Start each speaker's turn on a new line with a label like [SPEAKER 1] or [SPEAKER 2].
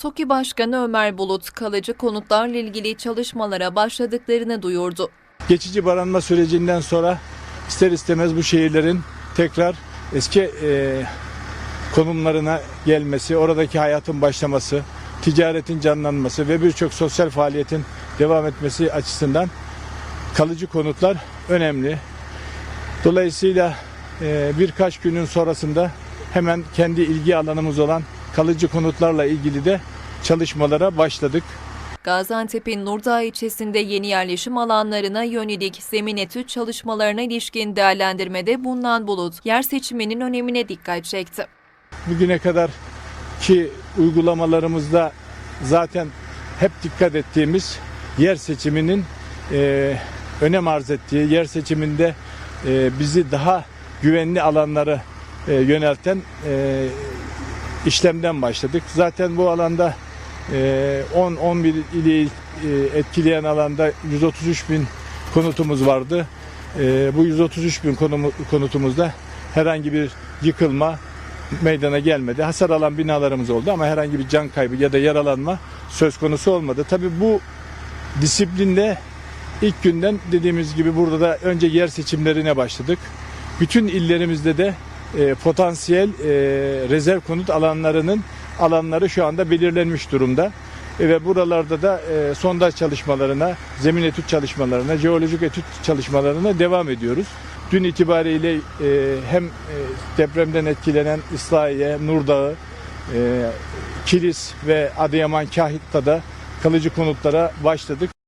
[SPEAKER 1] TOKİ Başkanı Ömer Bulut, kalıcı konutlarla ilgili çalışmalara başladıklarını duyurdu.
[SPEAKER 2] Geçici barınma sürecinden sonra ister istemez bu şehirlerin tekrar eski e, konumlarına gelmesi, oradaki hayatın başlaması, ticaretin canlanması ve birçok sosyal faaliyetin devam etmesi açısından kalıcı konutlar önemli. Dolayısıyla e, birkaç günün sonrasında hemen kendi ilgi alanımız olan kalıcı konutlarla ilgili de çalışmalara başladık.
[SPEAKER 1] Gaziantep'in Nurdağ ilçesinde yeni yerleşim alanlarına yönelik zemin etüt çalışmalarına ilişkin değerlendirmede bulunan Bulut, yer seçiminin önemine dikkat çekti.
[SPEAKER 2] bugüne kadar ki uygulamalarımızda zaten hep dikkat ettiğimiz yer seçiminin e, önem arz ettiği, yer seçiminde e, bizi daha güvenli alanları e, yönelten e, işlemden başladık. Zaten bu alanda e, 10-11 ili e, etkileyen alanda 133 bin konutumuz vardı. E, bu 133 bin konutumuzda herhangi bir yıkılma, meydana gelmedi. Hasar alan binalarımız oldu ama herhangi bir can kaybı ya da yaralanma söz konusu olmadı. Tabii bu disiplinde ilk günden dediğimiz gibi burada da önce yer seçimlerine başladık. Bütün illerimizde de e, potansiyel e, rezerv konut alanlarının alanları şu anda belirlenmiş durumda. E, ve buralarda da e, sondaj çalışmalarına, zemin etüt çalışmalarına, jeolojik etüt çalışmalarına devam ediyoruz. Dün itibariyle e, hem e, depremden etkilenen İslahiye, Nurdağı, e, Kilis ve Adıyaman Kahit'ta da kalıcı konutlara başladık.